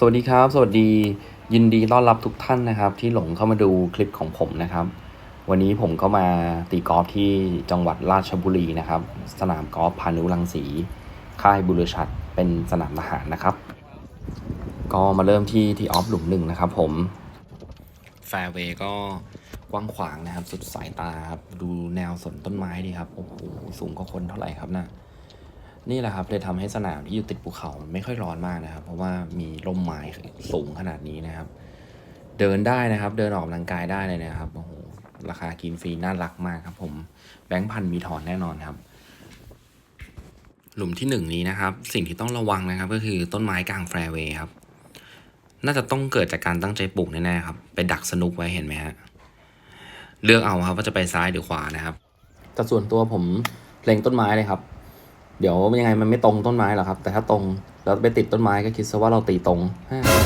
สวัสดีครับ สวัสดียินดีต้อนรับทุกท่านนะครับ ที่หลงเข้ามาดูคลิปของผมนะครับ วันนี้ผมก็มาตีกอล์ฟที่จังหวัดราชบุรีนะครับ สนามกอล์ฟพานุรังสี ค่ายบุรชัดเป็นสนามทหารนะครับ ก็มาเริ่มที่ที่ออฟหลุมหนึ่งนะครับ ผมแฟร์เวย์ก็กว้างขวางนะครับ สุดสายตาครับดูแนวสนต้นไม้ดีครับโอ้โหสูงกว่าคนเท่าไหร่ครับน่ะ นี่แหละครับเลยทำให้สนามที่อยู่ติดภูเขาไม่ค่อยร้อนมากนะครับ เพราะว่ามีร่มไม้สูงขนาดนี้นะครับ เดินได้นะครับ เดินออกกำลังกายได้เลยนะครับโอ้โหราคากินฟรีน่ารักมากครับ ผมแบงค์พันมีถอนแน่นอนครับ หลุมที่หนึ่งนี้นะครับ สิ่งที่ต้องระวังนะครับ ก็คือต้นไม้กลางแฟร์เวย์ครับ น่าจะต้องเกิดจากการตั้งใจปลูกแน่ๆครับ ไปดักสนุกไว้เห็นไหมฮะเลือกเอาครับว่าจะไปซ้ายหรือขวานะครับแต่ส่วนตัวผมเล็งต้นไม้เลยครับ เดี๋ยวยังไงมันไม่ตรงต้นไม้หรอกครับ แต่ถ้าตรงแล้วไปติดต้นไม้ก็คิดซะว่าเราตีตรง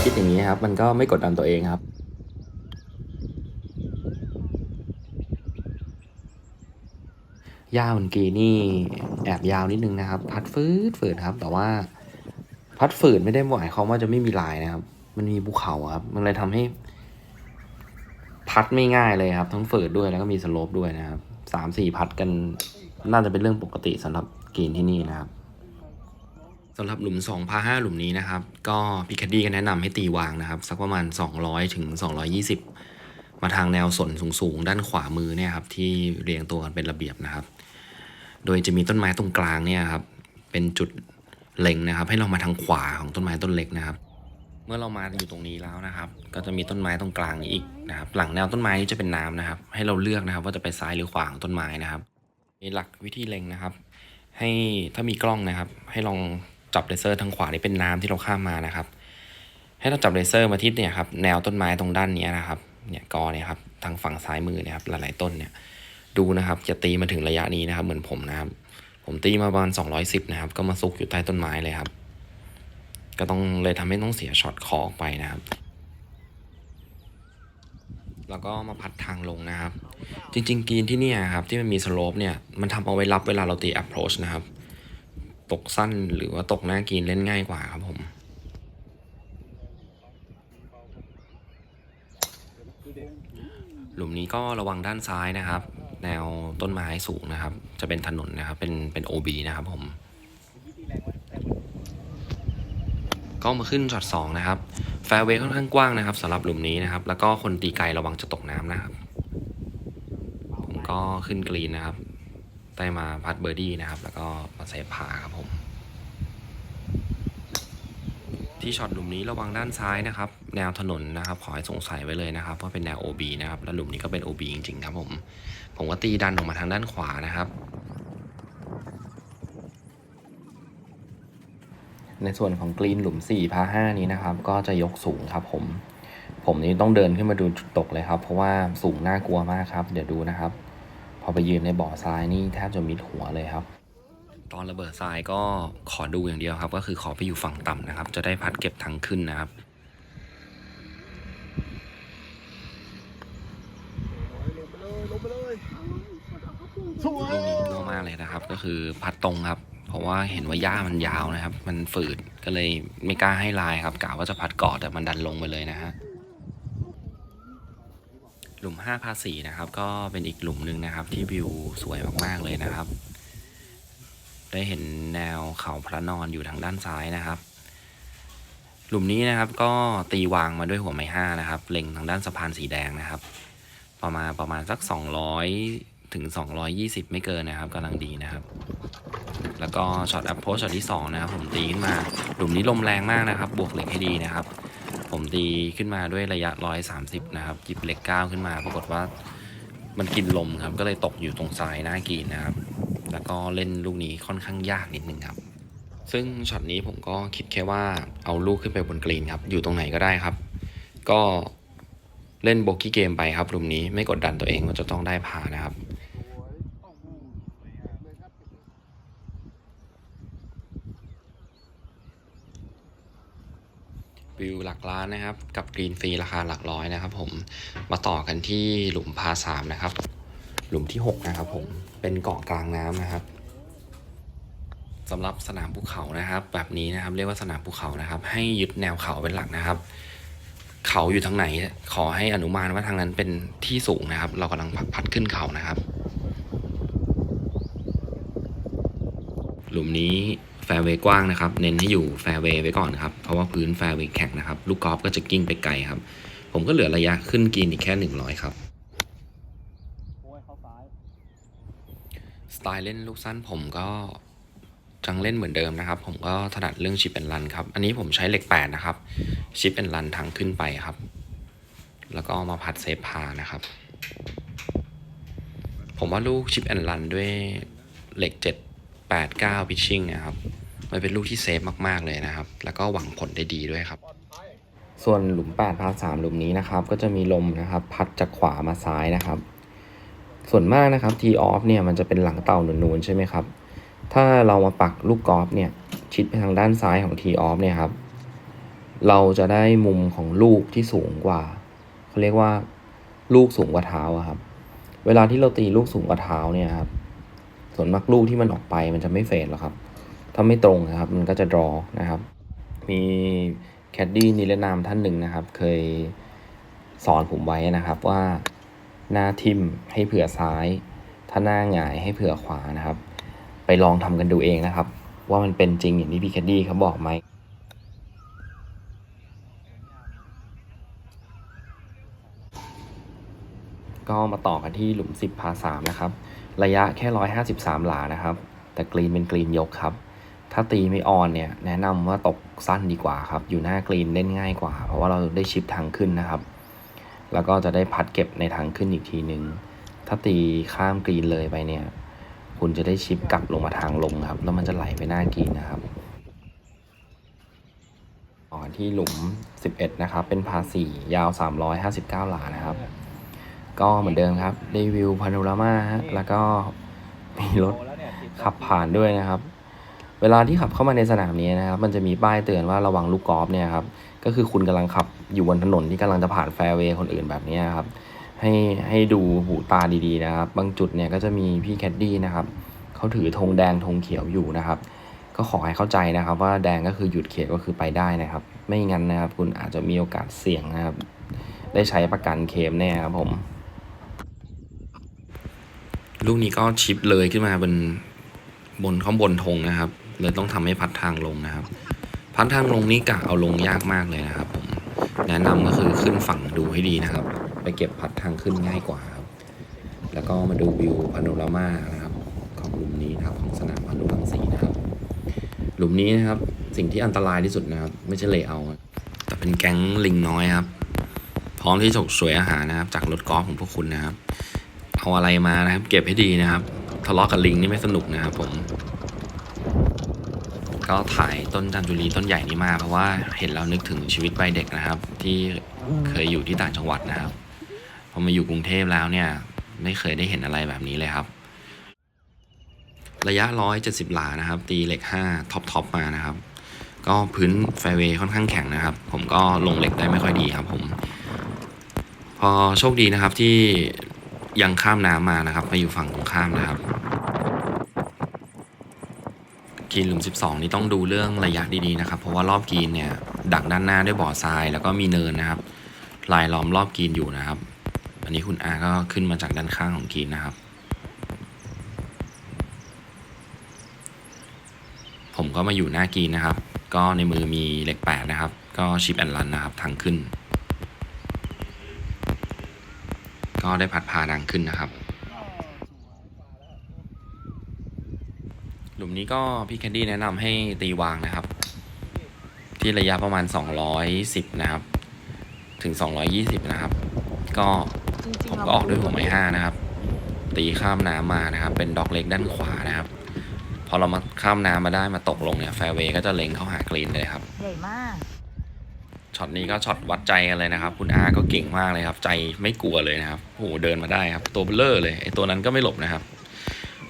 คิดอย่างนี้ครับ มันก็ไม่กดดันตัวเองครับหญ้ามันกรีนี่แอบยาวนิดนึงนะครับ พัดฟืดฝืดครับ แต่ว่าพัดฝืดไม่ได้หมายความว่าจะไม่มีลายนะครับ มันมีภูเขาครับ มันเลยทำให้ พัดไม่ง่ายเลยครับ ทั้งฝืดด้วยแล้วก็มีสโลปด้วยนะครับสามสี่พัดกันน่าจะเป็นเรื่องปกติสำหรับ กรีนที่นี่นะครับสำหรับหลุม2พา5หลุมนี้นะครับ ก็พิคดี้ก็แนะนำให้ตีวางนะครับ สักประมาณ 200 ถึง 220 มาทางแนวสนสูงๆ ด้านขวามือเนี่ยครับ ที่เรียงตัวกันเป็นระเบียบนะครับ โดยจะมีต้นไม้ตรงกลางเนี่ยครับ เป็นจุดเล็งนะครับ ให้เรามาทางขวาของต้นไม้ต้นเล็กนะครับ เมื่อเรามาอยู่ตรงนี้แล้วนะครับ ก็จะมีต้นไม้ตรงกลางนี้อีกนะครับ หลังแนวต้นไม้นี้จะเป็นน้ำนะครับ ให้เราเลือกนะครับ ว่าจะไปซ้ายหรือขวาของต้นไม้นะครับมีหลักวิธีเล็งนะครับ ให้ถ้ามีกล้องนะครับ ให้ลองจับเลเซอร์ทางขวานี่เป็นน้ำที่เราข้ามมานะครับ ให้เราจับเลเซอร์มาที่เนี่ยครับแนวต้นไม้ตรงด้านนี้นะครับเนี่ยกอเนี่ยครับทางฝั่งซ้ายมือเนี่ยครับหลายๆต้นเนี่ยดูนะครับจะตีมาถึงระยะนี้นะครับ เหมือนผมนะครับ ผมตีมาประมาณ210 นะครับ ก็มาซุกอยู่ใต้ต้นไม้เลยครับ ก็ต้องเลยทำให้ต้องเสียช็อตคอออกไปนะครับ แล้วก็มาพัดทางลงนะครับ จริงๆกรีนที่นี่ครับที่มันมีสโลปเนี่ยมันทำเอาไว้รับเวลาเราตี approach นะครับ ตกสั้นหรือว่าตกหน้ากรีนเล่นง่ายกว่าครับผมหลุมนี้ก็ระวังด้านซ้ายนะครับ แนวต้นไม้สูงนะครับ จะเป็นถนนนะครับ เป็นเป็น OB นะครับผม ก็มาขึ้นช็อตสองนะครับ แฟร์เวย์ค่อนข้างกว้างนะครับสำหรับหลุมนี้นะครับ แล้วก็คนตีไกลระวังจะตกน้ำนะครับ ก็ขึ้นกรีนนะครับ ได้มาพัดเบอร์ดี้นะครับ แล้วก็มาเซฟพาครับผม ที่ช็อตหลุมนี้ระวังด้านซ้ายนะครับ แนวถนนนะครับ ขอให้สงสัยไว้เลยนะครับว่าเป็นแนว OB นะครับ แล้วหลุมนี้ก็เป็น OB จริงๆครับผม ผมก็ตีดันออกมาทางด้านขวานะครับในส่วนของกรีนหลุม4พา5นี้นะครับ ก็จะยกสูงครับผม ผมนี่ต้องเดินขึ้นมาดูจุดตกเลยครับ เพราะว่าสูงน่ากลัวมากครับ เดี๋ยวดูนะครับ พอไปยืนในบ่อทรายนี่แทบจะมิดหัวเลยครับ ตอนระเบิดทรายก็ขอดูอย่างเดียวครับ ก็คือขอไปอยู่ฝั่งต่ำนะครับ จะได้พัดเก็บทางขึ้นนะครับลงไปเลยสวลูยกนี้มั่วมากเลยนะครับ ก็คือพัดตรงครับ เพราะว่าเห็นว่าหญ้ามันยาวนะครับ มันฝืดก็เลยไม่กล้าให้ลายครับกะว่าจะพัดเกาะแต่มันดันลงไปเลยนะฮะ หลุม5พาสีนะครับ ก็เป็นอีกหลุมหนึ่งนะครับ ที่วิวสวยมากๆเลยนะครับ ได้เห็นแนวเขาพระนอนอยู่ทางด้านซ้ายนะครับ หลุมนี้นะครับก็ตีวางมาด้วยหัวไม้ห้านะครับ เล็งทางด้านสะพานสีแดงนะครับ ประมาณประมาณสัก 200 ถึง 220 ไม่เกินนะครับกำลังดีนะครับแล้วก็ช็อตอัพโพสช็อตที่2นะครับผมตีขึ้นมา หลุมนี้ลมแรงมากนะครับ บวกเหล็กให้ดีนะครับ ผมตีขึ้นมาด้วยระยะ 130 นะครับหยิบเหล็กก้าขึ้นมา ปรากฏว่ามันกินลมครับ ก็เลยตกอยู่ตรงทรายหน้ากรีนนะครับ แล้วก็เล่นลูกนี้ค่อนข้างยากนิดนึงครับ ซึ่งช็อตนี้ผมก็คิดแค่ว่าเอาลูกขึ้นไปบนกรีนครับ อยู่ตรงไหนก็ได้ครับ ก็เล่นโบกี้เกมไปครับลุมนี้ไม่กดดันตัวเองว่าจะต้องได้พานะครับ วิวหลักล้านนะครับ กับกรีนฟรีราคาหลักร้อยนะครับผมมาต่อกันที่หลุมพาสามนะครับ หลุมที่หกนะครับผมเป็นเกาะกลางน้ำนะครับสำหรับสนามภูเขานะครับ แบบนี้นะครับเรียกว่าสนามภูเขานะครับ ให้ยึดแนวเขาเป็นหลักนะครับ เขาอยู่ทางไหน ขอให้อนุมานว่าทางนั้นเป็นที่สูงนะครับ เรากำลังพัดขึ้นเขานะครับ หลุมนี้ แฟร์เวย์กว้างนะครับ เน้นให้อยู่แฟร์เวย์ไว้ก่อนครับ เพราะว่าพื้นแฟร์เวย์แข็งนะครับ ลูกกอล์ฟก็จะกิ้งไปไกลครับ ผมก็เหลือระยะขึ้นกรีนอีกแค่ 100 ครับโอ้ยเข้าซ้ายสไตล์เล่นลูกสั้นผมก็จังเล่นเหมือนเดิมนะครับ ผมก็ถนัดเรื่องชิปแอนรันครับ อันนี้ผมใช้เหล็ก8นะครับ ชิปแอนรันทางขึ้นไปครับ แล้วก็มาพัดเซฟพานะครับ ผมว่าลูกชิปแอนรันด้วยเหล็ก7 8 9พิชชิ่งนะครับ มันเป็นลูกที่เซฟมากๆเลยนะครับ แล้วก็หวังผลได้ดีด้วยครับ ส่วนหลุม8พา3หลุมนี้นะครับ ก็จะมีลมนะครับ พัดจากขวามาซ้ายนะครับ ส่วนมากนะครับทีออฟเนี่ยมันจะเป็นหลังเต่านูนๆใช่ไหมครับ ถ้าเรามาปักลูกกอล์ฟเนี่ยชิดไปทางด้านซ้ายของทีออฟเนี่ยครับ เราจะได้มุมของลูกที่สูงกว่าเขาเรียกว่าลูกสูงกว่าเท้าครับ เวลาที่เราตีลูกสูงกว่าเท้าเนี่ยครับ ส่วนมากลูกที่มันออกไปมันจะไม่เฟดหรอกครับ ถ้าไม่ตรงนะครับ มันก็จะดรอนะครับ มีแคดดี้นิรนามท่านหนึ่งนะครับ เคยสอนผมไว้นะครับว่าหน้าทิมให้เผื่อซ้าย ถ้าหน้าหงายให้เผื่อขวานะครับ ไปลองทำกันดูเองนะครับ ว่ามันเป็นจริงอย่างที่พี่แคดดี้เขาบอกไหมก็มาต่อกันที่หลุม 10พา3นะครับ ระยะแค่ 153 หลานะครับ แต่กรีนเป็นกรีนยกครับ ถ้าตีไม่ออนเนี่ยแนะนำว่าตกสั้นดีกว่าครับ อยู่หน้ากรีนเล่นง่ายกว่า เพราะว่าเราได้ชิปทางขึ้นนะครับ แล้วก็จะได้พัดเก็บในทางขึ้นอีกทีหนึ่งถ้าตีข้ามกรีนเลยไปเนี่ย คุณจะได้ชิปกลับลงมาทางลงครับ แล้วมันจะไหลไปหน้ากรีนนะครับที่หลุม 11 นะครับ เป็นพาสี่ยาว 359 หลานะครับ ก็เหมือนเดิมครับได้วิวพาโนรามาฮะแล้วก็มีรถโตแล้วเนี่ยติดขับผ่านด้วยนะครับ เวลาที่ขับเข้ามาในสนามนี้นะครับ มันจะมีป้ายเตือนว่าระวังลูกกอล์ฟเนี่ยครับก็คือคุณกำลังขับอยู่บนถนนที่กำลังจะผ่านแฟร์เวย์คนอื่นแบบนี้ครับ ให้ให้ดูหูตาดีๆนะครับ บางจุดเนี่ยก็จะมีพี่แคดดี้นะครับเขาถือธงแดงธงเขียวอยู่นะครับ ก็ขอให้เข้าใจนะครับ ว่าแดงก็คือหยุดเขตก็คือไปได้นะครับ ไม่งั้นนะครับ คุณอาจจะมีโอกาสเสี่ยงนะครับ ได้ใช้ประกันเคลมแน่ครับผม ลูกนี้ก็ชิปเลยขึ้นมาบนบนข้างบนธงนะครับ เลยต้องทำให้พัดทางลงนะครับ พัดทางลงนี่กะเอาลงยากมากเลยนะครับผมแนะนำก็คือขึ้นฝั่งดูให้ดีนะครับ ไปเก็บพัดทางขึ้นง่ายกว่าครับ แล้วก็มาดูวิวพาโนรามานะครับของหลุมนี้นะครับของสนามพันธุรังสีนะครับ หลุมนี้นะครับสิ่งที่อันตรายที่สุดนะครับ ไม่ใช่เลเอร์แต่เป็นแก๊งลิงน้อยครับ พร้อมที่จะฉกฉวยอาหารนะครับ จากรถกอล์ฟของพวกคุณนะครับ เอาอะไรมานะครับ เก็บให้ดีนะครับทะเลาะกับลิงนี่ไม่สนุกนะครับผม ก็ถ่ายต้นจันจุรีต้นใหญ่นี้มา เพราะว่าเห็นแล้วนึกถึงชีวิตวัยเด็กนะครับ ที่เคยอยู่ที่ต่างจังหวัดนะครับพอมาอยู่กรุงเทพแล้วเนี่ย ไม่เคยได้เห็นอะไรแบบนี้เลยครับ ระยะ 170 หลานะครับ ตีเหล็ก 5 ท็อปท็อปมานะครับ ก็พื้นแฟเวย์ค่อนข้างแข็งนะครับ ผมก็ลงเหล็กได้ไม่ค่อยดีครับผม พอโชคดีนะครับที่ ยังข้ามน้ำมานะครับมาอยู่ฝั่งตรงข้ามนะครับกรีนหลุม 12 นี่ต้องดูเรื่องระยะดีๆนะครับ เพราะว่ารอบกรีนเนี่ยดักด้านหน้าด้วยบ่อทราย แล้วก็มีเนินนะครับ ลายล้อมรอบกรีนอยู่นะครับ อันนี้คุณอาก็ขึ้นมาจากด้านข้างของกรีนนะครับ ผมก็มาอยู่หน้ากรีนนะครับ ก็ในมือมีเหล็กแปดนะครับ ก็ชิปแอนลันนะครับทางขึ้น ก็ได้พัดพาดังขึ้นนะครับ หลุมนี้ก็พี่แคนดี้แนะนำให้ตีวางนะครับ ที่ระยะประมาณ 210 นะครับ ถึง 220 นะครับ ก็ผมก็ออกด้วยหัวไม้ห้านะครับ ตีข้ามน้ำมานะครับ เป็นดอกเล็กด้านขวานะครับ พอเรามาข้ามน้ำมาได้มาตกลงเนี่ยแฟร์เวย์ก็จะเล็งเข้าหากรีนเลยครับใหญ่มาก ช็อตนี้ก็ช็อตวัดใจกันเลยนะครับ คุณอาก็เก่งมากเลยครับ ใจไม่กลัวเลยนะครับโอ้โหเดินมาได้ครับตัวเบลเลอร์เลยไอตัวนั้นก็ไม่หลบนะครับ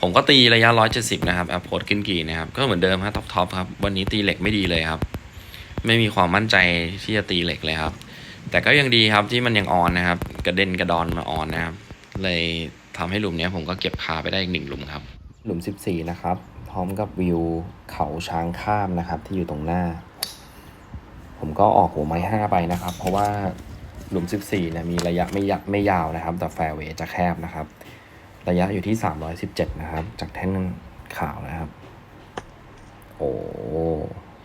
ผมก็ตีระยะ 170 นะครับแอปโพดขึ้นกีนะครับ ก็เหมือนเดิมครับท็อปท็อปครับ วันนี้ตีเหล็กไม่ดีเลยครับ ไม่มีความมั่นใจที่จะตีเหล็กเลยครับ แต่ก็ยังดีครับที่มันยังออนนะครับ กระเด็นกระดอนมาออนนะครับ เลยทำให้หลุมนี้ผมก็เก็บคาไปได้อีกหนึ่งหลุมครับ หลุม 14 นะครับ พร้อมกับวิวเขาช้างข้ามนะครับที่อยู่ตรงหน้า ผมก็ออกหัวไม้ห้าไปนะครับ เพราะว่าหลุม 14เนี่ยมีระยะไม่ยะไม่ยาวนะครับ แต่แฟร์เวย์จะแคบนะครับ ระยะอยู่ที่ 317 นะครับ จากแท่นขาวนะครับ โอ้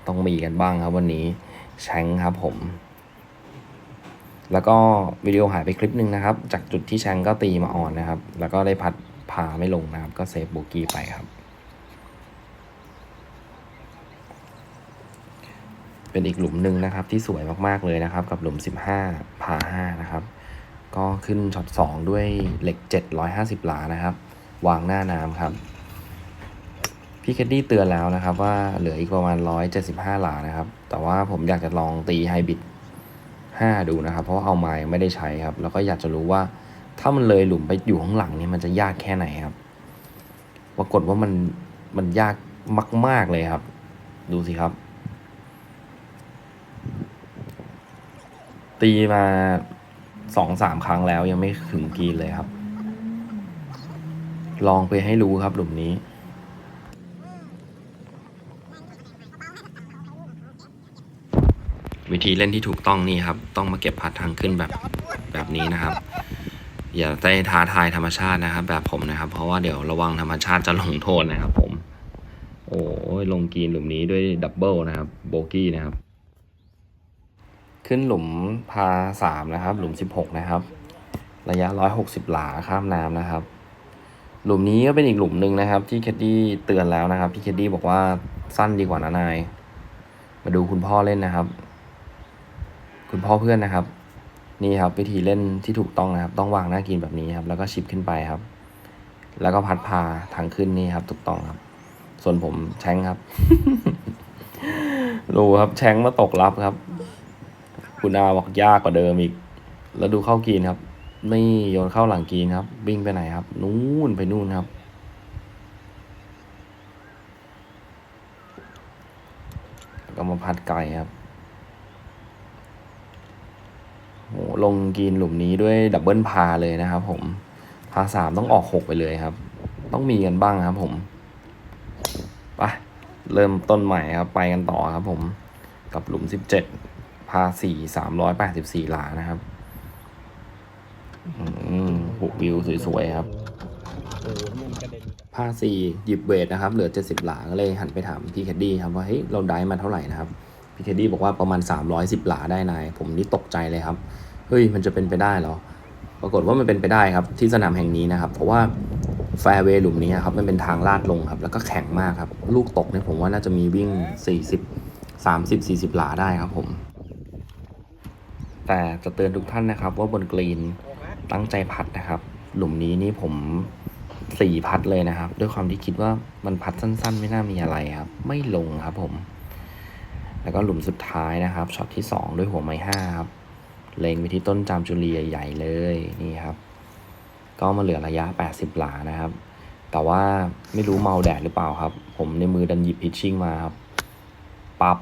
ต้องมีกันบ้างครับวันนี้แชงครับผม แล้วก็วิดีโอหายไปคลิปหนึ่งนะครับ จากจุดที่แชงก็ตีมาออนนะครับ แล้วก็ได้พัดพาไม่ลงนะครับ ก็เซฟโบกี้ไปครับ เป็นอีกหลุมหนึ่งนะครับ ที่สวยมากๆเลยนะครับ กับหลุม 15พา5นะครับ ก็ขึ้นช็อต2ด้วยเหล็ก 750 หลานะครับ วางหน้าน้ำครับ พี่แคดดี้เตือนแล้วนะครับ ว่าเหลืออีกประมาณ 175 หลานะครับ แต่ว่าผมอยากจะลองตีไฮบิด5 ดูนะครับ เพราะว่าเอาไม้ไม่ได้ใช้ครับ แล้วก็อยากจะรู้ว่าถ้ามันเลยหลุมไปอยู่ข้างหลังเนี่ยมันจะยากแค่ไหนครับ ปรากฏว่ามันมันยากมาก ๆเลยครับ ดูสิครับ ตีมาสองสามครั้งแล้วยังไม่ถึงกีนเลยครับ ลองไปให้รู้ครับหลุมนี้ วิธีเล่นที่ถูกต้องนี่ครับ ต้องมาเก็บพัดทางขึ้นแบบแบบนี้นะครับ อย่าได้ท้าทายธรรมชาตินะครับ แบบผมนะครับ เพราะว่าเดี๋ยวระวังธรรมชาติจะลงโทษนะครับผม โอ้ยลงกีนหลุมนี้ด้วยดับเบิลนะครับ โบกี้นะครับ ขึ้นหลุมพาสามนะครับ หลุมสิบหกนะครับ ระยะร้อยหกสิบหลาข้ามน้ำนะครับ หลุมนี้ก็เป็นอีกหลุมหนึ่งนะครับ ที่เคดดี้เตือนแล้วนะครับพี่เคดดี้บอกว่าสั้นดีกว่านะนาย มาดูคุณพ่อเล่นนะครับ คุณพ่อเพื่อนนะครับ นี่ครับวิธีเล่นที่ถูกต้องนะครับ ต้องวางหน้ากินแบบนี้ครับ แล้วก็ชิปขึ้นไปครับ แล้วก็พัดพาทางขึ้นนี่ครับ ถูกต้องครับ ส่วนผมแชงครับดูครับแชงมาตกรับครับ คุณอาบอกยากกว่าเดิมอีก แล้วดูเข้ากรีนครับ ไม่โยนเข้าหลังกรีนครับ วิ่งไปไหนครับ นู่นไปนู่นครับ ก็มาพัดไกลครับโหลงกรีนหลุมนี้ด้วยดับเบิลพาเลยนะครับ ผม พาสามต้องออกหกไปเลยครับ ต้องมีกันบ้างครับ ผมไปเริ่มต้นใหม่ครับ ไปกันต่อครับ ผม กับหลุมสิบเจ็ด พาสี่สามร้อยแปดสิบสี่หลานะครับอืมหุบวิวสวยๆครับโอ้โหมันกระเด็นพาสี่หยิบเวทนะครับ เหลือ70หลาก็เลยหันไปถามพี่แคดดี้ครับว่าเฮ้ยเราได้มาเท่าไหร่นะครับ พี่แคดดี้บอกว่าประมาณ310หลาได้นาย ผมนี่ตกใจเลยครับ เฮ้ยมันจะเป็นไปได้เหรอ ปรากฏว่ามันเป็นไปได้ครับ ที่สนามแห่งนี้นะครับ เพราะว่าแฟร์เวย์หลุมนี้ครับมันเป็นทางลาดลงครับ แล้วก็แข็งมากครับ ลูกตกเนี่ยผมว่าน่าจะมีวิ่ง 40 30 40 หลาได้ครับผม แต่จะเตือนทุกท่านนะครับ ว่าบนกรีนตั้งใจพัดนะครับ หลุมนี้นี่ผมสี่พัดเลยนะครับ ด้วยความที่คิดว่ามันพัดสั้นๆ ไม่น่ามีอะไรครับ ไม่ลงครับผม แล้วก็หลุมสุดท้ายนะครับช็อตที่สองด้วยหัวไม้ห้าครับเล็งไปที่ต้นจามจุลีใหญ่ๆเลยนี่ครับ ก็มาเหลือระยะ 80 หลานะครับ แต่ว่าไม่รู้เมาแดดหรือเปล่าครับ ผมในมือดันหยิบพิชชิ่งมาครับปับ๊บ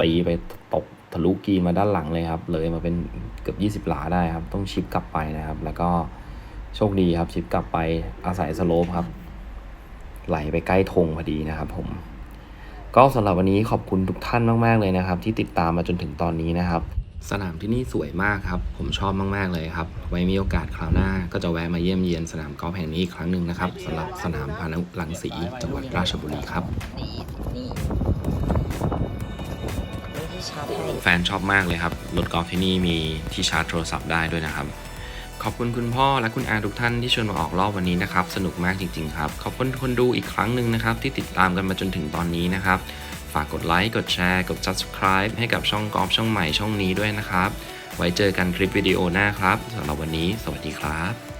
ตีไปตก ทะลุกีนมาด้านหลังเลยครับ เลยมาเป็นเกือบ20 หลาได้ครับ ต้องชิปกลับไปนะครับ แล้วก็โชคดีครับชิปกลับไปอาศัยสโลปครับ ไหลไปใกล้ธงพอดีนะครับ ผม ก็สำหรับวันนี้ขอบคุณทุกท่านมาก ๆ เลยนะครับ ที่ติดตามมาจนถึงตอนนี้นะครับ สนามที่นี่สวยมากครับ ผมชอบมาก ๆ เลยครับ ไว้มีโอกาสคราวหน้า ก็จะแวะมาเยี่ยมเยียนสนามกอล์ฟแห่งนี้อีกครั้งหนึ่งนะครับสำหรับสนามพานุรังสีจังหวัดราชบุรีครับนี่นี่ ชาร์จให้แฟนชอบมากเลยครับ รถกอล์ฟที่นี่มีที่ชาร์จโทรศัพท์ได้ด้วยนะครับ ขอบคุณคุณพ่อและคุณอาทุกท่านที่ชวนมาออกรอบวันนี้นะครับ สนุกมากจริงๆครับ ขอบคุณคนดูอีกครั้งหนึ่งนะครับ ที่ติดตามกันมาจนถึงตอนนี้นะครับ ฝากกดไลค์ กดแชร์ กด subscribe ให้กับช่องกอล์ฟช่องใหม่ช่องนี้ด้วยนะครับ ไว้เจอกันคลิปวิดีโอหน้าครับสำหรับวันนี้ สวัสดีครับ